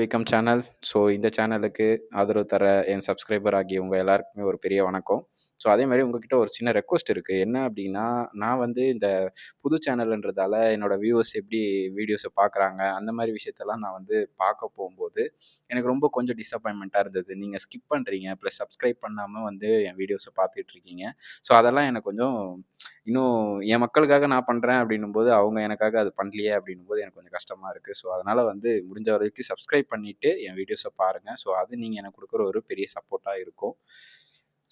விகம் channel so இந்த சேனலுக்கு ஆதரவு தர என் சப்ஸ்கிரைபர் ஆகிய உங்கள் எல்லாருக்குமே ஒரு பெரிய வணக்கம். ஸோ அதே மாதிரி உங்ககிட்ட ஒரு சின்ன ரெக்வஸ்ட் இருக்குது என்ன அப்படின்னா நான் வந்து இந்த புது சேனல்ன்றதால என்னோட வியூவர்ஸ் எப்படி வீடியோஸை பார்க்குறாங்க அந்த மாதிரி விஷயத்தெல்லாம் நான் வந்து பார்க்க போகும்போது எனக்கு ரொம்ப கொஞ்சம் டிசப்பாயின்மெண்ட்டாக இருந்தது. நீங்கள் ஸ்கிப் பண்ணுறீங்க ப்ளஸ் சப்ஸ்கிரைப் பண்ணாமல் வந்து என் வீடியோஸை பார்த்துட்டு இருக்கீங்க. ஸோ அதெல்லாம் எனக்கு கொஞ்சம் இன்னும் என் மக்களுக்காக நான் பண்ணுறேன் அப்படின்னும் போது அவங்க எனக்காக அது பண்ணலையே அப்படின்னும் போது எனக்கு கொஞ்சம் கஷ்டமாக இருக்குது ஸோ அதனால் வந்து முடிஞ்ச வரைக்கும் சப்ஸ்கிரைப் பண்ணிவிட்டு என் வீடியோஸை பாருங்கள் ஸோ அது நீங்கள் எனக்கு கொடுக்குற ஒரு பெரிய சப்போர்ட்டாக இருக்கும்.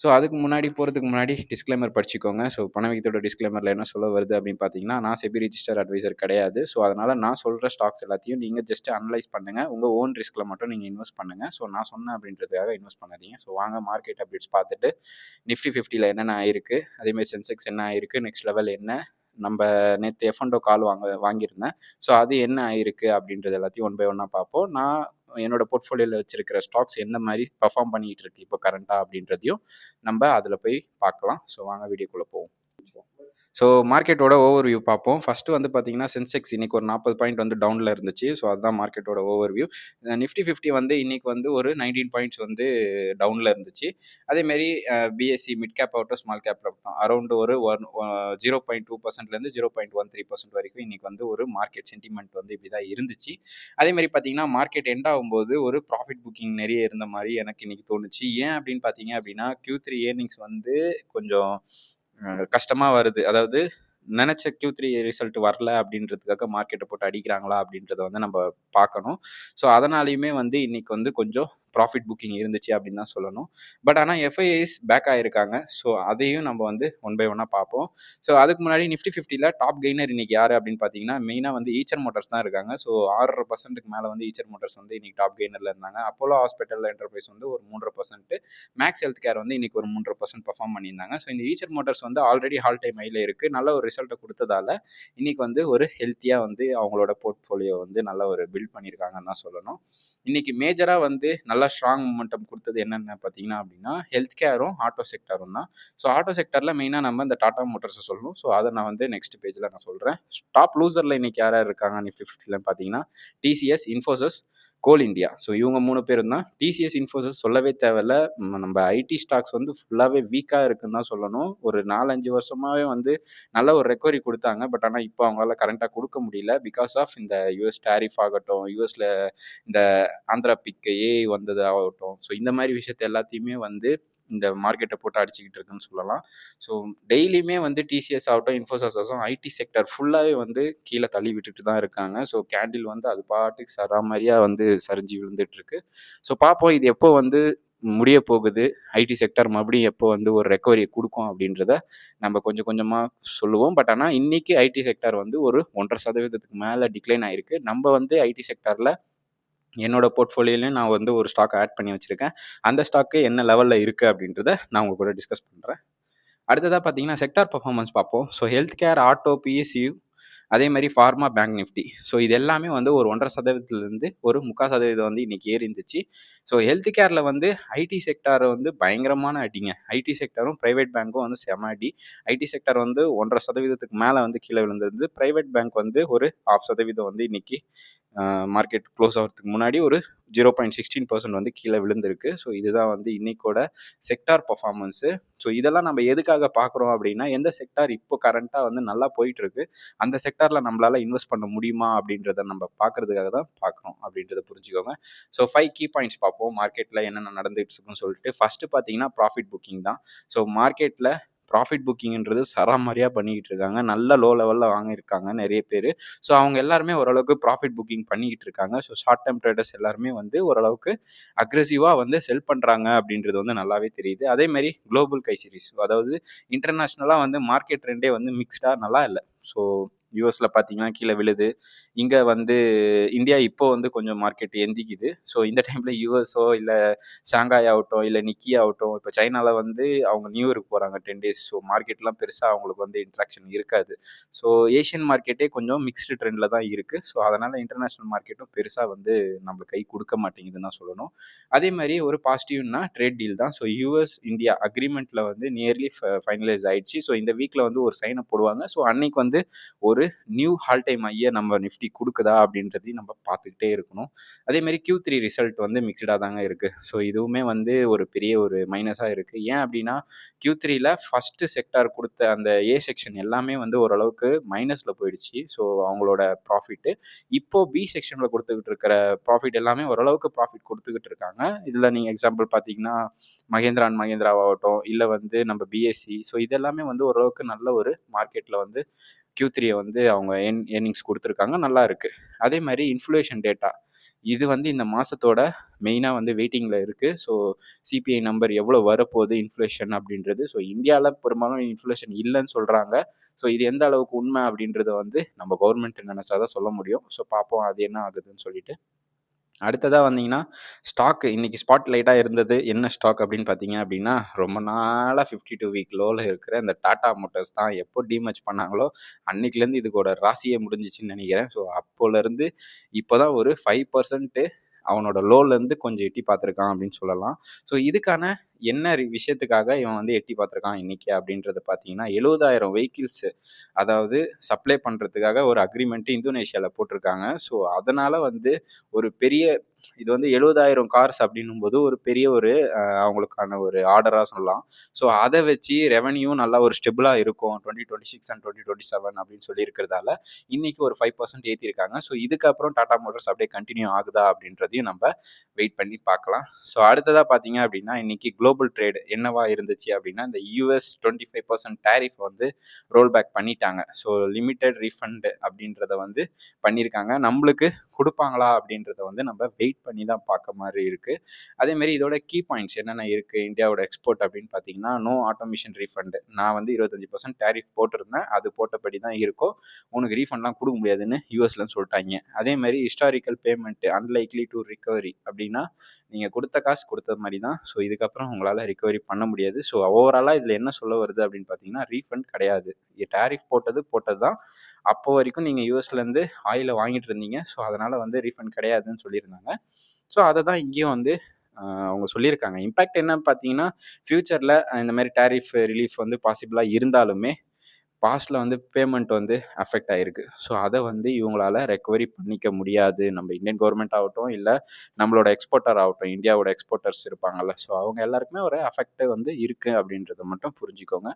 ஸோ அதுக்கு முன்னாடி போகிறதுக்கு முன்னாடி டிஸ்க்ளைமர் படிச்சுக்கோங்க. ஸோ பணவீக்கத்தோட டிஸ்க்ளைமரில் என்ன சொல்ல வருது அப்படின்னு பார்த்தீங்கன்னா நான் செபி ரிஜிஸ்டர் அட்வைசர் கிடையாது. ஸோ அதனால் நான் சொல்கிற ஸ்டாக்ஸ் எல்லாத்தையும் நீங்கள் ஜஸ்ட் அனலைஸ் பண்ணுங்கள் உங்கள் ஓன் ரிஸ்கில் மட்டும் நீங்கள் இன்வெஸ்ட் பண்ணுங்கள் ஸோ நான் சொன்னேன் அப்படின்றதுக்காக இன்வெஸ்ட் பண்ணாதீங்க. ஸோ வாங்க மார்க்கெட் அப்டேட்ஸ் பார்த்துட்டு நிஃப்டி ஃபிஃப்டியில் என்னென்ன ஆயிருக்கு? அதேமாதிரி சென்செக்ஸ் என்ன ஆயிருக்கு? நெக்ஸ்ட் லெவல் என்ன? நம்ம நேற்று எஃப்என்டோ கால் வாங்க வாங்கியிருந்தேன். ஸோ அது என்ன ஆயிருக்கு அப்படின்றது எல்லாத்தையும் ஒன் பை ஒன்னாக பார்ப்போம். நான் என்னோட போர்ட்ஃபோலியோவில் வச்சிருக்கிற ஸ்டாக்ஸ் எந்த மாதிரி பர்ஃபார்ம் பண்ணிட்டு இருக்கு இப்போ கரண்ட்டாக அப்படின்றதையும் நம்ம அதில் போய் பார்க்கலாம். ஸோ வாங்க வீடியோக்குள்ளே போவோம். ஸோ மார்க்கெட்டோட ஓவர் வியூ பார்ப்போம். ஃபஸ்ட்டு வந்து பார்த்தீங்கன்னா சென்செக்ஸ் இன்னைக்கு ஒரு நாற்பது பாயிண்ட் வந்து டவுனில் இருந்துச்சு. ஸோ அதுதான் மார்க்கெட்டோட ஓவர் வியூ நிஃப்டி ஃபிஃப்டி வந்து இன்னைக்கு வந்து ஒரு நைன்டீன் பாயிண்ட்ஸ் வந்து டவுனில் இருந்துச்சு. அதேமாரி BSE mid cap அவுட்டோ small cap ஆகட்டும் அரௌண்ட் ஒரு one zero point two பர்சன்ட்லேருந்து zero point one three percent வரைக்கும் இன்னைக்கு வந்து ஒரு மார்க்கெட் சென்டிமெண்ட் வந்து இப்படி தான் இருந்துச்சு. அதேமாதிரி பார்த்தீங்கன்னா மார்க்கெட் எண்ட் ஆகும்போது ஒரு ப்ராஃபிட் புக்கிங் நிறைய இருந்த மாதிரி எனக்கு இன்னைக்கு தோணுச்சு. ஏன் அப்படின்னு பார்த்தீங்க அப்படின்னா கியூ த்ரீ ஏர்னிங்ஸ் வந்து கொஞ்சம் கஷ்டமாக வருது. அதாவது நினச்ச கியூ த்ரீ ரிசல்ட் வரல அப்படின்றதுக்காக மார்க்கெட்டை போட்டு அடிக்கிறாங்களா அப்படின்றத வந்து நம்ம பார்க்கணும். ஸோ அதனாலையுமே வந்து இன்னைக்கு வந்து கொஞ்சம் ப்ராஃபிட் புக்கிங் இருந்துச்சு அப்படின்னு தான் சொல்லணும். பட் ஆனால் எஃப்ஐஐஸ் பேக் ஆகிருக்காங்க ஸோ அதையும் நம்ம வந்து ஒன் பை ஒன்னாக பார்ப்போம். ஸோ அதுக்கு முன்னாடி நிஃப்டி ஃபிஃப்டியில் டாப் கெய்னர் இன்னைக்கு யார் அப்படின்னு பார்த்தீங்கன்னா மெயினாக வந்து ஈச்சர் மோட்டர்ஸ் தான் இருக்காங்க. ஸோ ஆறரை பர்சன்ட்டுக்கு மேலே வந்து ஈச்சர் மோட்டர்ஸ் வந்து இன்னைக்கு டாப் கெய்னரில் இருந்தாங்க. அப்போலோ ஹாஸ்பிட்டல் என்டர்பிரைஸ் வந்து ஒரு மூன்றரை பர்சன்ட் மேக்ஸ் ஹெல்த் கேர் வந்து இன்னைக்கு ஒரு மூன்றரை பர்சன்ட் பர்ஃபார்ம் பண்ணியிருந்தாங்க. ஸோ இந்த ஈச்சர் மோட்டர்ஸ் வந்து ஆல்ரெடி ஹால் டைம் ஐயில் இருக்குது நல்ல ஒரு ரிசல்ட்டை கொடுத்ததால இன்னைக்கு வந்து ஒரு ஹெல்த்தியாக வந்து அவங்களோட போர்ட்ஃபோலியோ வந்து நல்ல ஒரு பில்ட் பண்ணியிருக்காங்கன்னு தான் சொல்லணும். இன்னைக்கு மேஜராக வந்து நல்ல ஸ்ட்ராங் மூமெண்டம் கொடுத்தது என்னென்ன பார்த்தீங்கன்னா அப்படின்னா ஹெல்த் கேரும் ஆட்டோ செக்டரும் தான் ஸோ ஆட்டோ செக்டரில் மெயினாக நம்ம இந்த டாடா மோட்டர்ஸை சொல்லணும். ஸோ அதை நான் வந்து நெக்ஸ்ட் பேஜில் நான் சொல்கிறேன் டாப் லூசரில் இன்னைக்கு யார் யார் இருக்காங்க? நிஃப்டி ஃபிஃப்டியில் பார்த்தீங்கன்னா TCS Infosys Coal India. So இவங்க மூணு பேரும் தான் டிசிஎஸ் இன்ஃபோசஸ் சொல்லவே தேவையில்ல. நம்ம ஐடி ஸ்டாக்ஸ் வந்து ஃபுல்லாகவே வீக்காக இருக்குன்னு தான் சொல்லணும். ஒரு நாலஞ்சு வருஷமாகவே வந்து நல்ல ஒரு ரெக்கவரி கொடுத்தாங்க. பட் ஆனால் இப்போ அவங்களால கரண்ட்டாக கொடுக்க முடியல. பிகாஸ் ஆஃப் இந்த யூஎஸ் டேரிஃப் ஆகட்டும் யூஎஸில் இந்த ஆந்திரா பிக்கு ஏஐ வந்தது ஆகட்டும் ஸோ இந்த மாதிரி விஷயத்த எல்லாத்தையுமே வந்து இந்த மார்க்கெட்டை போட்டு அடிச்சுக்கிட்டு இருக்குன்னு சொல்லலாம். ஸோ டெய்லியுமே வந்து டிசிஎஸ் ஆகட்டும் இன்ஃபோசிஸும் ஐடி செக்டர் ஃபுல்லாகவே வந்து கீழே தள்ளி விட்டுட்டு தான் இருக்காங்க. ஸோ கேண்டில் வந்து அது பாட்டுக்கு சராமரியாக வந்து சரிஞ்சு விழுந்துட்டு இருக்கு ஸோ பார்ப்போம் இது எப்போ வந்து முடிய போகுது? ஐடி செக்டர் மறுபடியும் எப்போ வந்து ஒரு ரெக்கவரியை கொடுக்கும் அப்படின்றத நம்ம கொஞ்சம் கொஞ்சமாக சொல்லுவோம். பட் ஆனால் இன்னைக்கு ஐடி செக்டர் வந்து ஒரு ஒன்றரை சதவீதத்துக்கு மேலே டிக்ளைன் ஆயிருக்கு. நம்ம வந்து ஐடி செக்டரில் என்னோட போர்ட்ஃபோலியோலையும் நான் வந்து ஒரு ஸ்டாக் ஆட் பண்ணி வச்சுருக்கேன். அந்த ஸ்டாக்கு என்ன லெவலில் இருக்குது அப்படின்றத நான் உங்கள் கூட டிஸ்கஸ் பண்ணுறேன் அடுத்ததாக பார்த்தீங்கன்னா செக்டார் பர்ஃபார்மன்ஸ் பார்ப்போம். So health care auto PSU அதே மாதிரி ஃபார்மா பேங்க் நிஃப்டி ஸோ இது எல்லாமே வந்து ஒரு ஒன்றரை சதவீதத்துலேருந்து ஒரு முக்கால் சதவீதம் வந்து இன்றைக்கி ஏறி இருந்துச்சு ஸோ ஹெல்த் கேரில் வந்து ஐடி செக்டார் வந்து பயங்கரமான அடிங்க. ஐடி செக்டரும் ப்ரைவேட் பேங்க்கும் வந்து செம அடி. ஐடி செக்டர் வந்து ஒன்றரை சதவீதத்துக்கு மேலே வந்து கீழே விழுந்திருந்து ப்ரைவேட் பேங்க் வந்து ஒரு ஆஃப் சதவீதம் வந்து இன்றைக்கி மார்க்கெட் க்ளோஸ் ஆகிறதுக்கு முன்னாடி ஒரு ஜீரோ பாயிண்ட் சிக்ஸ்டீன் பர்சன்ட் வந்து கீழே விழுந்திருக்கு. ஸோ இதுதான் வந்து இன்னைக்கோட செக்டார் பர்ஃபார்மன்ஸு ஸோ இதெல்லாம் நம்ம எதுக்காக பார்க்குறோம் அப்படின்னா எந்த செக்டார் இப்போ கரண்ட்டாக வந்து நல்லா போயிட்டுருக்கு அந்த செக்டாரில் நம்மளால் இன்வெஸ்ட் பண்ண முடியுமா அப்படின்றத நம்ம பார்க்கறதுக்காக தான் பார்க்குறோம் அப்படின்றத புரிஞ்சுக்கோங்க. ஸோ ஃபைவ் கீ பாயிண்ட்ஸ் பார்ப்போம். மார்க்கெட்டில் என்னென்ன நடந்துகிட்டு இருக்குன்னு சொல்லிட்டு. ஃபஸ்ட்டு பார்த்தீங்கன்னா ப்ராஃபிட் புக்கிங் தான். ஸோ மார்க்கெட்டில் ப்ராஃபிட் புக்கிங்ன்றது சராமரியாக பண்ணிக்கிட்டு இருக்காங்க நல்ல லோ லெவலில் வாங்கியிருக்காங்க நிறைய பேர். ஸோ அவங்க எல்லாருமே ஓரளவுக்கு ப்ராஃபிட் புக்கிங் பண்ணிக்கிட்டு இருக்காங்க ஸோ ஷார்ட் டேர்ம் ட்ரேடர்ஸ் எல்லாருமே வந்து ஓரளவுக்கு அக்ரெசிவாக வந்து செல் பண்ணுறாங்க அப்படின்றது வந்து நல்லாவே தெரியுது. அதேமாரி குளோபல் கை சீரிஸ் அதாவது இன்டர்நேஷ்னலாக வந்து மார்க்கெட் ரெண்டே வந்து மிக்ஸ்டாக நல்லா இல்லை. ஸோ யூஎஸில் பார்த்தீங்கன்னா கீழே விழுது. இங்கே வந்து இந்தியா இப்போ வந்து கொஞ்சம் மார்க்கெட் எந்திக்குது. ஸோ இந்த டைமில் யூஎஸோ இல்லை ஷாங்காய் ஆகட்டும் இல்லை நிக்கி ஆகட்டும் இப்போ சைனாவில் வந்து அவங்க நியூ இயர்க்கு போகிறாங்க டென் டேஸ் ஸோ மார்க்கெட்லாம் பெருசாக அவங்களுக்கு வந்து இன்ட்ராக்ஷன் இருக்காது. ஸோ ஏஷியன் மார்க்கெட்டே கொஞ்சம் மிக்ஸ்டு ட்ரெண்டில் தான் இருக்குது ஸோ அதனால் இன்டர்நேஷ்னல் மார்க்கெட்டும் பெருசாக வந்து நம்ம கை கொடுக்க மாட்டேங்குதுன்னு தான் சொல்லணும். அதே மாதிரி ஒரு பாசிட்டிவ்னா ட்ரேட் டீல் தான். ஸோ யூஎஸ் இந்தியா அக்ரிமெண்ட்டில் வந்து நியர்லி ஃபைனலைஸ் ஆயிடுச்சு. ஸோ இந்த வீக்கில் வந்து ஒரு சைனை போடுவாங்க. ஸோ அன்னைக்கு வந்து ஒரு ஒரு நியூ ஹால் டைம் ஐயை நம்ம நிஃப்டி கொடுக்குதா அப்படின்றதையும் நம்ம பார்த்துக்கிட்டே இருக்கணும். அதேமாரி கியூ த்ரீ ரிசல்ட் வந்து மிக்சடாக தாங்க இருக்குது ஸோ இதுவுமே வந்து ஒரு பெரிய ஒரு மைனஸாக இருக்குது ஏன் அப்படின்னா கியூ த்ரீல ஃபஸ்ட்டு செக்டார் கொடுத்த அந்த ஏ செக்ஷன் எல்லாமே வந்து ஓரளவுக்கு மைனஸில் போயிடுச்சு. ஸோ அவங்களோட ப்ராஃபிட்டு இப்போ பி செக்ஷனில் கொடுத்துக்கிட்டு இருக்கிற ப்ராஃபிட் எல்லாமே ஓரளவுக்கு ப்ராஃபிட் கொடுத்துக்கிட்டு இருக்காங்க. இதில் நீங்கள் எக்ஸாம்பிள் பார்த்தீங்கன்னா மகேந்திரா அண்ட் மகேந்திராவாகட்டும் இல்லை வந்து நம்ம பிஎஸ்சி ஸோ இதெல்லாமே வந்து ஓரளவுக்கு நல்ல ஒரு மார்க்கெட்டில் வந்து கியூ த்ரீயை வந்து அவங்க ஏர்ன் ஏர்னிங்ஸ் கொடுத்துருக்காங்க. நல்லா இருக்குது அதே மாதிரி இன்ஃப்ளேஷன் டேட்டா இது வந்து இந்த மாதத்தோட மெயினாக வந்து வெயிட்டிங்கில் இருக்குது ஸோ சிபிஐ நம்பர் எவ்வளோ வரப்போகுது இன்ஃப்ளேஷன் அப்படின்றது. ஸோ இந்தியாவில் பெரும்பாலும் இன்ஃப்ளேஷன் இல்லைன்னு சொல்கிறாங்க ஸோ இது எந்த அளவுக்கு உண்மை அப்படின்றத வந்து நம்ம கவர்மெண்ட் நினச்சா தான் சொல்ல முடியும். ஸோ பார்ப்போம். அது என்ன ஆகுதுன்னு சொல்லிட்டு. அடுத்ததாக வந்தீங்கன்னா ஸ்டாக் இன்றைக்கி ஸ்பாட் லைட்டாக இருந்தது. என்ன ஸ்டாக் அப்படின்னு பார்த்தீங்க அப்படின்னா ரொம்ப நாளாக ஃபிஃப்டி டூ வீக் லோவில் இருக்கிற இந்த டாடா மோட்டர்ஸ் தான் எப்போ டீமச் பண்ணாங்களோ அன்னைக்குலேருந்து இதுக்கோட ராசியே முடிஞ்சிச்சுன்னு நினைக்கிறேன். ஸோ அப்போலேருந்து இப்போ தான் ஒரு ஃபைவ் பர்சன்ட்டு அவனோட லோலேருந்து கொஞ்சம் எட்டி பார்த்துருக்கான் அப்படின்னு சொல்லலாம். ஸோ இதுக்கான என்ன விஷயத்துக்காக இவன் வந்து எட்டி பார்த்துருக்கான் இன்னைக்கு அப்படின்றத பார்த்தீங்கன்னா எழுபதாயிரம் வெஹிக்கிள்ஸு அதாவது சப்ளை பண்ணுறதுக்காக ஒரு அக்ரிமெண்ட்டு இந்தோனேஷியாவில் போட்டிருக்காங்க. ஸோ அதனால் வந்து ஒரு பெரிய இது வந்து எழுபதாயிரம் கார்ஸ் அப்படின்னும் போது ஒரு பெரிய ஒரு அவங்களுக்கான ஒரு ஆர்டராக சொல்லலாம். ஸோ அதை வச்சு ரெவன்யூ நல்லா ஒரு ஸ்டெபிளாக இருக்கும். Twenty twenty six and twenty twenty seven அப்படின்னு சொல்லி இருக்கிறதால இன்னைக்கு ஒரு ஃபைவ் பர்சன்ட் ஏற்றிருக்காங்க ஸோ இதுக்கப்புறம் டாடா மோட்டர்ஸ் அப்படியே கண்டினியூ ஆகுதா அப்படின்றதையும் நம்ம வெயிட் பண்ணி பார்க்கலாம். ஸோ அடுத்ததாக பார்த்தீங்க அப்படின்னா இன்னைக்கு குளோபல் ட்ரேட் என்னவா இருந்துச்சு அப்படின்னா இந்த US twenty five percent tariff வந்து ரோல் பேக் பண்ணிட்டாங்க. ஸோ லிமிட்டெட் ரீஃபண்ட் அப்படின்றத வந்து பண்ணியிருக்காங்க நம்மளுக்கு கொடுப்பாங்களா அப்படின்றத வந்து நம்ம வெயிட் பண்ணி தான் பார்க்க மாதிரி இருக்குது அதேமாரி இதோட கீ பாயிண்ட்ஸ் என்னென்ன இருக்குது இந்தியாவோட எக்ஸ்போர்ட் அப்படின்னு பார்த்தீங்கன்னா நோ ஆட்டோமேஷன் ரீஃபண்டு நான் வந்து இருபத்தஞ்சி பர்சன்ட் டேரிஃப் போட்டிருந்தேன். அது போட்டபடி தான் இருக்கும். உனக்கு ரீஃபண்ட்லாம் கொடுக்க முடியாதுன்னு யூஎஸ்லன்னு சொல்லிட்டாங்க. அதேமாதிரி historical payment unlikely to recovery அப்படின்னா நீங்கள் கொடுத்த காசு கொடுத்த மாதிரி தான். ஸோ இதுக்கப்புறம் உங்களால் ரிகவரி பண்ண முடியாது. ஸோ ஓவராலாக இதில் என்ன சொல்ல வருது அப்படின்னு பார்த்தீங்கன்னா ரீஃபண்ட் கிடையாது. டேரிஃப் போட்டது போட்டது தான் அப்போ வரைக்கும் நீங்கள் யூஎஸ்லேருந்து ஆயிலை வாங்கிட்டு இருந்தீங்க. ஸோ அதனால் வந்து ரீஃபண்ட் கிடையாதுன்னு சொல்லியிருந்தாங்க. ஸோ அதை தான் இங்கேயும் வந்து அவங்க சொல்லியிருக்காங்க. இம்பேக்ட் என்ன பார்த்தீங்கன்னா ஃப்யூச்சரில் இந்த மாதிரி டேரிஃப் ரிலீஃப் வந்து பாசிபிளாக இருந்தாலுமே பாஸ்டில் வந்து பேமெண்ட் வந்து அஃபெக்ட் ஆகிருக்கு ஸோ அதை வந்து இவங்களால ரெக்கவரி பண்ணிக்க முடியாது. நம்ம இந்தியன் கவர்மெண்ட் ஆகட்டும் இல்லை நம்மளோட எக்ஸ்போர்ட்டர் ஆகட்டும் இந்தியாவோட எக்ஸ்போர்ட்டர்ஸ் இருப்பாங்கல்ல. ஸோ அவங்க எல்லாருக்குமே ஒரு அஃபெக்ட் வந்து இருக்குது அப்படின்றத மட்டும் புரிஞ்சுக்கோங்க.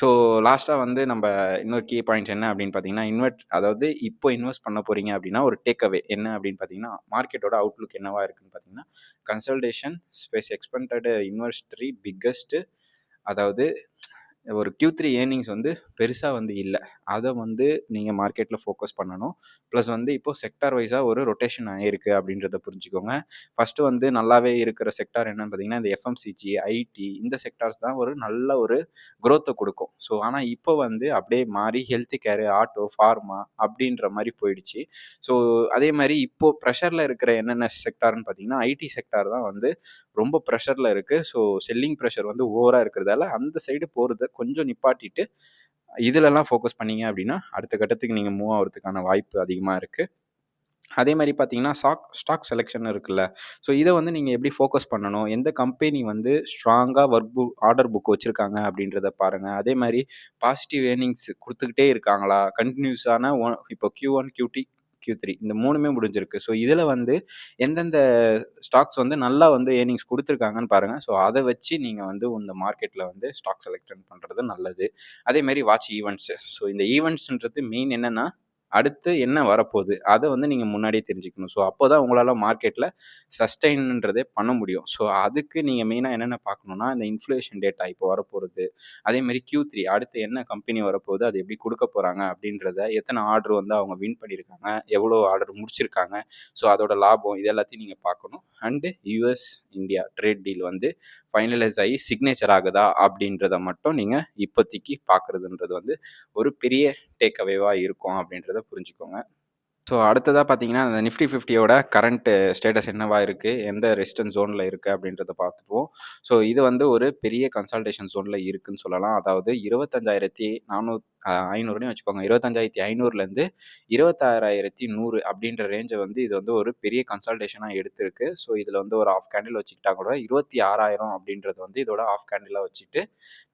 ஸோ லாஸ்ட்டாக வந்து நம்ம இன்னொரு கீ பாயிண்ட்ஸ் என்ன அப்படின்னு பார்த்தீங்கன்னா இன்வெர்ட் அதாவது இப்போ இன்வெஸ்ட் பண்ண போகிறீங்க அப்படின்னா ஒரு டேக் அவே என்ன அப்படின்னு பார்த்தீங்கன்னா மார்க்கெட்டோட அவுட்லுக் என்னவா இருக்குன்னு பார்த்தீங்கன்னா consultation space expanded industry biggest அதாவது ஒரு கியூ த்ரீ ஏர்னிங்ஸ் வந்து பெருசாக வந்து இல்லை. அதை வந்து நீங்கள் மார்க்கெட்டில் ஃபோக்கஸ் பண்ணணும். ப்ளஸ் வந்து இப்போது செக்டார் வைஸாக ஒரு ரொட்டேஷன் ஆகிருக்கு அப்படின்றத புரிஞ்சுக்கோங்க. ஃபஸ்ட்டு வந்து நல்லாவே இருக்கிற செக்டார் என்னன்னு பார்த்தீங்கன்னா இந்த எஃப்எம்சிஜி ஐடி இந்த செக்டார்ஸ் தான் ஒரு நல்ல ஒரு க்ரோத்தை கொடுக்கும். ஸோ ஆனால் இப்போ வந்து அப்படியே மாறி ஹெல்த் கேரு ஆட்டோ ஃபார்மா அப்படின்ற மாதிரி போயிடுச்சு. ஸோ அதே மாதிரி இப்போது ப்ரெஷரில் இருக்கிற என்னென்ன செக்டார்னு பார்த்தீங்கன்னா ஐடி செக்டார் தான் வந்து ரொம்ப ப்ரெஷரில் இருக்குது ஸோ செல்லிங் ப்ரெஷர் வந்து ஓவராக இருக்கிறதால அந்த சைடு போகிறது கொஞ்சம் நிப்பாட்டிட்டு இதிலெல்லாம் ஃபோக்கஸ் பண்ணீங்க அப்படின்னா அடுத்த கட்டத்துக்கு நீங்கள் மூவ் ஆகிறதுக்கான வாய்ப்பு அதிகமாக இருக்குது அதே மாதிரி பார்த்தீங்கன்னா ஸ்டாக் ஸ்டாக் செலெக்ஷன் இருக்குல்ல. ஸோ இதை வந்து நீங்கள் எப்படி ஃபோக்கஸ் பண்ணணும்? எந்த கம்பெனி வந்து ஸ்ட்ராங்காக ஒர்க் புக் ஆர்டர் புக் வச்சுருக்காங்க அப்படின்றத பாருங்கள் அதே மாதிரி பாசிட்டிவ் ஏர்னிங்ஸ் கொடுத்துக்கிட்டே இருக்காங்களா? கண்டினியூஸான ஒன் இப்போ Q one Q two Q three இந்த மூணுமே முடிஞ்சிருக்கு. ஸோ இதில் வந்து எந்தெந்த ஸ்டாக்ஸ் வந்து நல்லா வந்து ஏர்னிங்ஸ் கொடுத்துருக்காங்கன்னு பாருங்கள் ஸோ அதை வச்சு நீங்கள் வந்து இந்த மார்க்கெட்டில் வந்து ஸ்டாக் செலக்ட் பண்ணுறது நல்லது. அதேமாரி வாட்ச் ஈவெண்ட்ஸு ஸோ இந்த ஈவெண்ட்ஸ்ன்றது மெயின் என்னென்னா அடுத்து என்ன வரப்போகுது? அதை வந்து நீங்கள் முன்னாடியே தெரிஞ்சுக்கணும். ஸோ அப்போ தான் உங்களால் மார்க்கெட்டில் சஸ்டைன்ன்றதே பண்ண முடியும். ஸோ அதுக்கு நீங்கள் மெயினாக என்னென்ன பார்க்கணுன்னா இந்த இன்ஃப்ளேஷன் டேட்டா இப்போ வரப்போகிறது அதேமாதிரி கியூ த்ரீ அடுத்து என்ன கம்பெனி வரப்போகுது? அது எப்படி கொடுக்க போகிறாங்க அப்படின்றத எத்தனை ஆர்டர் வந்து அவங்க வின் பண்ணியிருக்காங்க? எவ்வளோ ஆர்டர் முடிச்சிருக்காங்க? ஸோ அதோட லாபம் இது எல்லாத்தையும் நீங்கள் பார்க்கணும். And US India trade deal வந்து ஃபைனலைஸ் ஆகி சிக்னேச்சர் ஆகுதா? அப்படின்றத மட்டும் நீங்கள் இப்போதைக்கு பார்க்குறதுன்றது வந்து ஒரு பெரிய டேக் அவேவாக இருக்கும் அப்படின்றத புரிஞ்சுக்கோங்க. ஸோ அடுத்ததாக பார்த்தீங்கன்னா அந்த நிஃப்டி ஃபிஃப்டியோட கரண்ட் ஸ்டேட்டஸ் என்னவா இருக்குது எந்த ரெசிஸ்டன்ஸ் ஜோனில் இருக்குது அப்படின்றத பார்த்துப்போம் ஸோ இது வந்து ஒரு பெரிய கன்சல்டேஷன் ஜோனில் இருக்குன்னு சொல்லலாம். அதாவது இருபத்தஞ்சாயிரத்தி நானூத் ஐநூறுனே வச்சுக்கோங்க. இருபத்தஞ்சாயிரத்தி ஐநூறுலேருந்து இருபத்தாறாயிரத்தி நூறு அப்படின்ற ரேஞ்சை வந்து இது வந்து ஒரு பெரிய கன்சல்டேஷனாக எடுத்திருக்கு. ஸோ இதில் வந்து ஒரு ஆஃப் கேண்டில் வச்சுக்கிட்டா கூட இருபத்தி ஆறாயிரம் அப்படின்றது வந்து இதோட ஆஃப் கேண்டிலாக வச்சுட்டு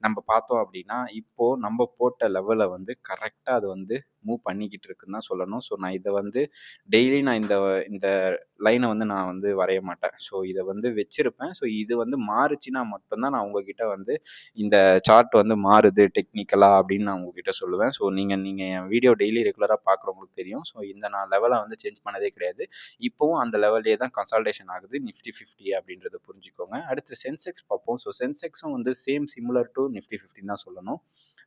நம்ம பார்த்தோம் அப்படின்னா இப்போது நம்ம போட்ட லெவலை வந்து கரெக்டாக அது வந்து மூவ் பண்ணிக்கிட்டு இருக்குன்னு தான் சொல்லணும். ஸோ நான் இதை வந்து டெய்லி நான் இந்த இந்த லைனை வந்து நான் வந்து வரைய மாட்டேன். ஸோ இதை வந்து வச்சிருப்பேன். ஸோ இது வந்து மாறுச்சுன்னா மட்டும்தான் நான் உங்ககிட்ட வந்து இந்த சார்ட் வந்து மாறுது டெக்னிக்கலாக அப்படின்னு நான் உங்ககிட்ட சொல்லுவேன். ஸோ நீங்கள் நீங்கள் என் வீடியோ டெய்லி ரெகுலராக பார்க்குறவங்களுக்கு தெரியும். ஸோ இந்த நான் லெவலை வந்து சேஞ்ச் பண்ணதே கிடையாது. இப்போவும் அந்த லெவல்லே தான் கன்சல்டேஷன் ஆகுது. நிஃப்டி ஃபிஃப்டி அப்படின்றத புரிஞ்சுக்கோங்க. அடுத்து சென்செக்ஸ் பார்ப்போம். ஸோ சென்செக்ஸும் வந்து சேம் சிமிலர் டு நிஃப்டி ஃபிஃப்டின் தான் சொல்லணும்.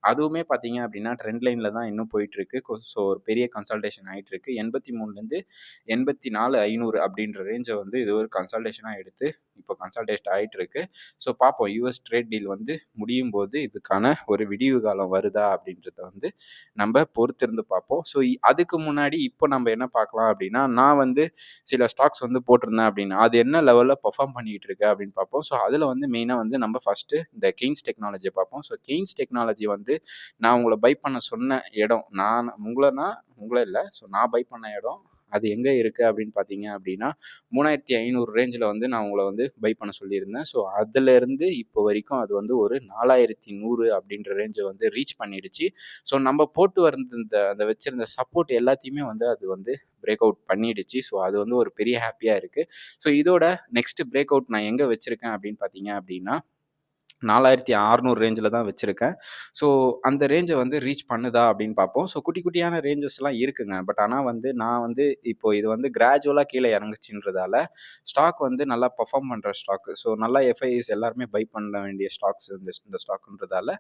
அதுவுமே பார்த்தீங்க அப்படின்னா ட்ரெண்ட் லைனில் தான் இன்னும் போயிட்டுருக்கு. ஸோ ஒரு பெரிய கன்சல்டேஷன் ஆகிட்டு இருக்கு எண்பத்தி மூணுலேருந்து எண்பத்தி நாலு ஐநூறு அப்படின்ற ரேஞ்சை வந்து இது ஒரு கன்சல்டேஷனாக எடுத்து இப்போ கன்சல்டேட் ஆகிட்டு இருக்கு ஸோ பார்ப்போம் யூஎஸ் ட்ரேட் டீல் வந்து முடியும் போது இதுக்கான ஒரு விடிவு காலம் வருதா அப்படின்றத வந்து நம்ம பொறுத்திருந்து பார்ப்போம் ஸோ அதுக்கு முன்னாடி இப்போ நம்ம என்ன பார்க்கலாம் அப்படின்னா நான் வந்து சில ஸ்டாக்ஸ் வந்து போட்டிருந்தேன் அப்படின்னா அது என்ன லெவலில் பர்ஃபார்ம் பண்ணிக்கிட்டு இருக்கு அப்படின்னு பார்ப்போம் ஸோ அதில் வந்து மெயினாக வந்து நம்ம ஃபஸ்ட்டு இந்த கெய்ன்ஸ் டெக்னாலஜியை பார்ப்போம் ஸோ கெய்ன்ஸ் டெக்னாலஜி வந்து நான் உங்களை பை பண்ண சொன்ன இடம் நான் உங்களைனா உங்களை இல்லை. ஸோ நான் பை பண்ண இடம் அது எங்கே இருக்குது அப்படின்னு பார்த்தீங்க அப்படின்னா மூணாயிரத்தி ஐநூறு ரேஞ்சில் வந்து நான் உங்களை வந்து பை பண்ண சொல்லியிருந்தேன். ஸோ அதுலேருந்து இப்போ வரைக்கும் அது வந்து ஒரு நாலாயிரத்தி நூறு அப்படின்ற ரேஞ்சை வந்து ரீச் பண்ணிடுச்சு. ஸோ நம்ம போட்டு வந்த அந்த வச்சுருந்த சப்போர்ட் எல்லாத்தையுமே வந்து அது வந்து பிரேக் அவுட் பண்ணிடுச்சு. ஸோ அது வந்து ஒரு பெரிய ஹாப்பியாக இருக்குது ஸோ இதோட நெக்ஸ்ட் பிரேக் அவுட் நான் எங்கே வச்சுருக்கேன் அப்படின்னு பார்த்தீங்க அப்படின்னா நாலாயிரத்தி அறநூறு ரேஞ்சில் தான் வச்சுருக்கேன். ஸோ அந்த ரேஞ்சை வந்து ரீச் பண்ணுதா அப்படின்னு பார்ப்போம். ஸோ குட்டி குட்டியான ரேஞ்சஸ்லாம் இருக்குங்க. பட் ஆனால் வந்து நான் வந்து இப்போ இது வந்து கிராஜுவலாக கீழே இறங்குச்சுன்றதால ஸ்டாக் வந்து நல்லா பர்ஃபார்ம் பண்ணுற ஸ்டாக்கு ஸோ நல்லா எஃப்ஐஎஸ் எல்லாருமே பை பண்ண வேண்டிய ஸ்டாக்ஸ் இந்த இந்த ஸ்டாக்குன்றதால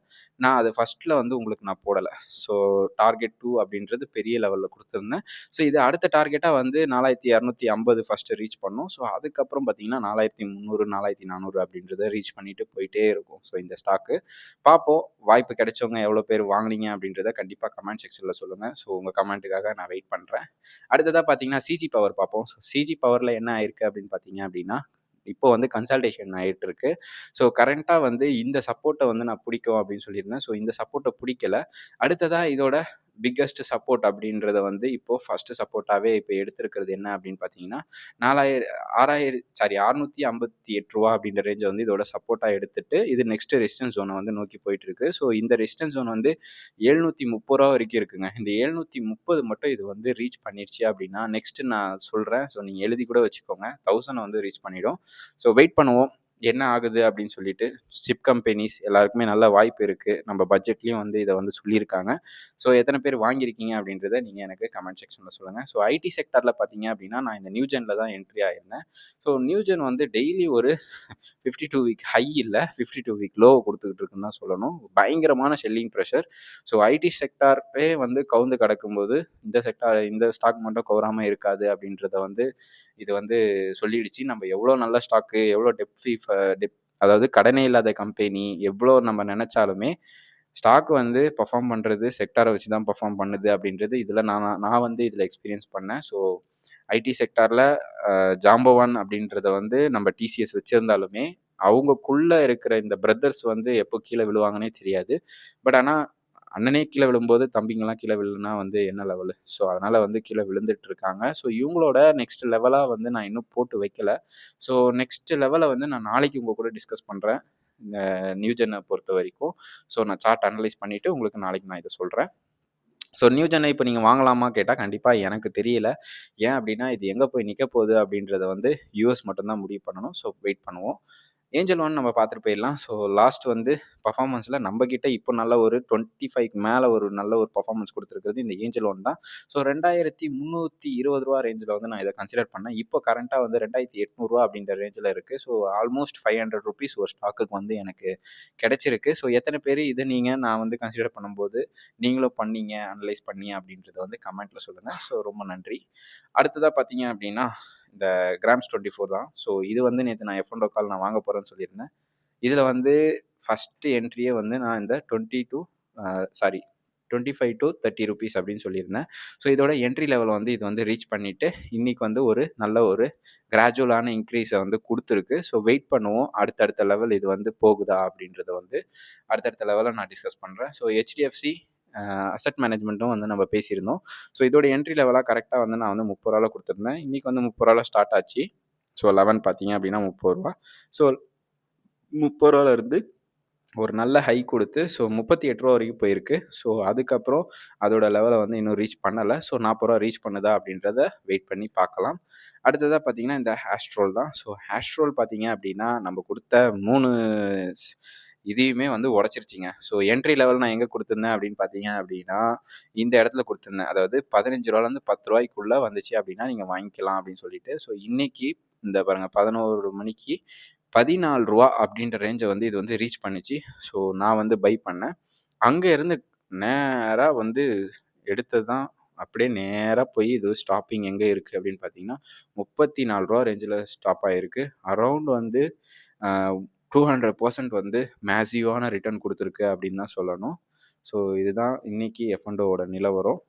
நான் அது ஃபஸ்ட்டில் வந்து உங்களுக்கு நான் போடலை. ஸோ டார்கெட் டூ அப்படின்றது பெரிய லெவலில் கொடுத்துருந்தேன். ஸோ இது அடுத்த டார்கெட்டாக வந்து நாலாயிரத்தி இரநூத்தி ஐம்பது ஃபஸ்ட்டு ரீச் பண்ணோம். ஸோ அதுக்கப்புறம் பார்த்தீங்கன்னா நாலாயிரத்தி முந்நூறு நாலாயிரத்தி நானூறு அப்படின்றத ரீச் பண்ணிட்டு போயிட்டே இருக்கும். இருக்கும். ஸோ இந்த ஸ்டாக்கு பார்ப்போம். வாய்ப்பு கிடைச்சவங்க எவ்வளோ பேர் வாங்கினீங்க அப்படின்றத கண்டிப்பாக கமெண்ட் செக்ஷனில் சொல்லுங்கள் ஸோ உங்கள் கமெண்ட்டுக்காக நான் வெயிட் பண்ணுறேன் அடுத்ததாக பார்த்தீங்கன்னா சிஜி பவர் பார்ப்போம். ஸோ சிஜி பவரில் என்ன ஆயிருக்கு அப்படின்னு பார்த்தீங்க அப்படின்னா இப்போ வந்து கன்சல்டேஷன் ஆகிட்டு இருக்கு. ஸோ கரண்ட்டாக வந்து இந்த சப்போர்ட்டை வந்து நான் பிடிக்கும் அப்படின்னு சொல்லியிருந்தேன். ஸோ இந்த சப்போர்ட்டை பிடிக்கல. அடுத்ததாக இதோட பிக்கஸ்ட் சப்போர்ட் அப்படின்றத வந்து இப்போ ஃபர்ஸ்ட் சப்போர்ட்டாகவே இப்போ எடுத்திருக்கிறது என்ன அப்படின்னு பார்த்தீங்கன்னா நாலாயிரம் ஆறாயிரம் சாரி அறுநூத்தி ஐம்பத்தி எட்டு ரூபா அப்படின்ற ரேஞ்சை வந்து இதோட சப்போர்ட்டாக எடுத்துட்டு இது நெக்ஸ்ட் ரெசிஸ்டன்ஸ் ஜோனை வந்து நோக்கி போயிட்டு இருக்கு ஸோ இந்த ரெசிஸ்டன்ஸ் ஜோன் வந்து எழுநூத்தி முப்பது ரூபா வரைக்கும் இருக்குங்க. இந்த எழுநூத்தி முப்பது மட்டும் இது வந்து ரீச் பண்ணிடுச்சு அப்படின்னா நெக்ஸ்ட் நான் சொல்கிறேன் ஸோ நீங்கள் எழுதி கூட வச்சுக்கோங்க. தௌசண்ட் வந்து ரீச் பண்ணிடும். ஸோ வெயிட் பண்ணுவோம். என்ன ஆகுது அப்படின்னு சொல்லிட்டு சிப் கம்பெனிஸ் எல்லாருக்குமே நல்ல வாய்ப்பு இருக்குது நம்ம பட்ஜெட்லேயும் வந்து இதை வந்து சொல்லியிருக்காங்க. ஸோ எத்தனை பேர் வாங்கியிருக்கீங்க அப்படின்றத நீங்கள் எனக்கு கமெண்ட் செக்ஷனில் சொல்லுங்கள் ஸோ ஐடி செக்டரில் பார்த்தீங்க அப்படின்னா நான் இந்த நியூஜனில் தான் என்ட்ரி ஆயிருந்தேன். ஸோ நியூஜன் வந்து டெய்லி ஒரு ஃபிஃப்டி டூ வீக் ஹை இல்லை ஃபிஃப்டி டூ வீக் லோ கொடுத்துக்கிட்டு இருக்குன்னு தான் சொல்லணும். பயங்கரமான ஷெல்லிங் ப்ரெஷர் ஸோ ஐடி செக்டாரே வந்து கவுந்து கிடக்கும்போது இந்த செக்டார் இந்த ஸ்டாக் மட்டும் கவராமல் இருக்காது அப்படின்றத வந்து இது வந்து சொல்லிடுச்சு. நம்ம எவ்வளோ நல்ல ஸ்டாக்கு எவ்வளோ டெப் அதாவது கடனே இல்லாத கம்பெனி எவ்வளோ நம்ம நினச்சாலுமே ஸ்டாக் வந்து பர்ஃபார்ம் பண்ணுறது செக்டாரை வச்சு தான் பர்ஃபார்ம் பண்ணுது அப்படின்றது இதில் நான் நான் வந்து இதில் எக்ஸ்பீரியன்ஸ் பண்ணேன். ஸோ ஐடி செக்டாரில் ஜாம்பவான் அப்படின்றத வந்து நம்ம டிசிஎஸ் வச்சுருந்தாலுமே அவங்கக்குள்ளே இருக்கிற இந்த பிரதர்ஸ் வந்து எப்போ கீழே விழுவாங்கன்னே தெரியாது. பட் ஆனால் அண்ணனே கீழே விழும்போது தம்பிங்கெல்லாம் கீழே விழுனா வந்து என்ன லெவலு ஸோ அதனால் வந்து கீழே விழுந்துட்டு இருக்காங்க ஸோ இவங்களோட நெக்ஸ்ட் லெவலாக வந்து நான் இன்னும் போட்டு வைக்கல. ஸோ நெக்ஸ்ட் லெவலை வந்து நான் நாளைக்கு உங்கள் கூட டிஸ்கஸ் பண்ணுறேன் இந்த நியூஜனை பொறுத்த வரைக்கும். ஸோ நான் சார்ட் அனலைஸ் பண்ணிவிட்டு உங்களுக்கு நாளைக்கு நான் இதை சொல்கிறேன் ஸோ நியூ ஜென்னை இப்போ நீங்கள் வாங்கலாமா கேட்டால் கண்டிப்பாக எனக்கு தெரியல. ஏன் அப்படின்னா இது எங்கே போய் நிற்க போகுது அப்படின்றத வந்து யூஎஸ் மட்டும்தான் முடிவு பண்ணணும். ஸோ வெயிட் பண்ணுவோம். ஏஞ்சல் ஒன் நம்ம பார்த்துட்டு போயிடலாம். ஸோ லாஸ்ட் வந்து பர்ஃபார்மன்ஸில் நம்மக்கிட்ட இப்போ நல்ல ஒரு டுவெண்ட்டி ஃபைவ் மேலே ஒரு நல்ல ஒரு பர்ஃபார்மன்ஸ் கொடுத்துருக்கிறது இந்த ஏஞ்சல் ஒன் தான். ஸோ ரெண்டாயிரத்தி முந்நூற்றி இருபது ரூபா ரேஞ்சில் வந்து நான் இதை கன்சிடர் பண்ணேன். இப்போ கரண்ட்டாக வந்து ரெண்டாயிரத்தி எட்நூறுரூவா அப்படின்ற ரேஞ்சில் இருக்குது so almost five hundred rupees ஒரு ஸ்டாக்குக்கு வந்து எனக்கு கிடைச்சிருக்கு. ஸோ எத்தனை பேர் இதை நீங்கள் நான் வந்து கன்சிடர் பண்ணும்போது நீங்களும் பண்ணீங்க அனலைஸ் பண்ணி அப்படின்றத வந்து கமெண்ட்டில் சொல்லுங்கள் ஸோ ரொம்ப நன்றி. அடுத்ததாக பார்த்தீங்க அப்படின்னா இந்த கிராம்ஸ் டுவெண்ட்டி ஃபோர் தான். ஸோ இது வந்து நேற்று நான் எஃப்என்டோ கால் நான் வாங்க போகிறேன்னு சொல்லியிருந்தேன். இதில் வந்து ஃபஸ்ட்டு என்ட்ரியே வந்து நான் இந்த twenty two sorry twenty five to thirty rupees அப்படின்னு சொல்லியிருந்தேன். ஸோ இதோட என்ட்ரி லெவல் வந்து இது வந்து ரீச் பண்ணிவிட்டு இன்றைக்கி வந்து ஒரு நல்ல ஒரு கிராஜுவலான இன்க்ரீஸை வந்து கொடுத்துருக்கு. ஸோ வெயிட் பண்ணுவோம். அடுத்தடுத்த லெவல் இது வந்து போகுதா அப்படின்றத வந்து அடுத்தடுத்த லெவலில் நான் டிஸ்கஸ் பண்ணுறேன் ஸோ ஹெச்டிஎஃப்சி அசட் மேனேஜ்மெண்ட்டும் வந்து நம்ம பேசியிருந்தோம். ஸோ இதோட என்ட்ரி லெவலாக கரெக்டாக வந்து நான் வந்து முப்பது ரூபாவில் கொடுத்துருந்தேன். இன்றைக்கி வந்து முப்பது ரூபாவில் ஸ்டார்ட் ஆச்சு. ஸோ லெவன் பார்த்தீங்க அப்படின்னா முப்பது ரூபா. ஸோ முப்பது ரூபால இருந்து ஒரு நல்ல ஹை கொடுத்து ஸோ முப்பத்தி எட்டு ரூபா வரைக்கும் போயிருக்கு. ஸோ அதுக்கப்புறம் அதோட லெவலை வந்து இன்னும் ரீச் பண்ணலை. ஸோ நாற்பது ரூபா ரீச் பண்ணுதா அப்படின்றத வெயிட் பண்ணி பார்க்கலாம். அடுத்ததாக பார்த்தீங்கன்னா இந்த ஹேஷ்ட்ரோல் தான். ஸோ ஹேஷ்ட்ரோல் பார்த்தீங்க அப்படின்னா நம்ம கொடுத்த மூணு இதையுமே வந்து உடச்சிருச்சிங்க. ஸோ என்ட்ரி லெவல் நான் எங்கே கொடுத்துருந்தேன் அப்படின்னு பார்த்தீங்க அப்படின்னா இந்த இடத்துல கொடுத்துருந்தேன். அதாவது பதினஞ்சு ரூபாலேருந்து பத்து ரூபாய்க்குள்ளே வந்துச்சு அப்படின்னா நீங்கள் வாங்கிக்கலாம் அப்படின்னு சொல்லிட்டு. ஸோ இன்னைக்கு இந்த பாருங்கள் பதினோரு மணிக்கு பதினாலு ரூபா அப்படின்ற ரேஞ்சை வந்து இது வந்து ரீச் பண்ணுச்சு. ஸோ நான் வந்து பை பண்ணேன். அங்கே இருந்து நேராக வந்து எடுத்தது தான். அப்படியே நேராக போய் இது ஸ்டாப்பிங் எங்கே இருக்குது அப்படின்னு பார்த்தீங்கன்னா முப்பத்தி நாலு ரூபா ரேஞ்சில் ஸ்டாப் ஆகிருக்கு அரவுண்ட் வந்து டூ ஹண்ட்ரட் பர்சன்ட் வந்து மேசிவான ரிட்டர்ன் கொடுத்துருக்கு அப்படின்னு தான் சொல்லணும். ஸோ இதுதான் இன்னைக்கு எஃப்எண்டோவோட நிலவரம்.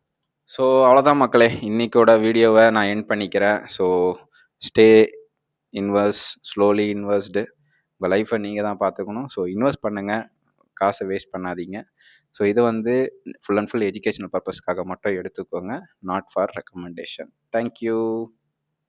ஸோ அவ்வளோதான் மக்களே. இன்னைக்கோட வீடியோவை நான் என் பண்ணிக்கிறேன். So stay invest slowly invest உங்கள் லைஃப்பை நீங்கள் தான் பார்த்துக்கணும். ஸோ இன்வெஸ்ட் பண்ணுங்கள் காசை வேஸ்ட் பண்ணாதீங்க. ஸோ இது வந்து ஃபுல் அண்ட் ஃபுல் எஜுகேஷனல் பர்பஸ்க்காக மட்டும் எடுத்துக்கோங்க. Not for recommendation thank you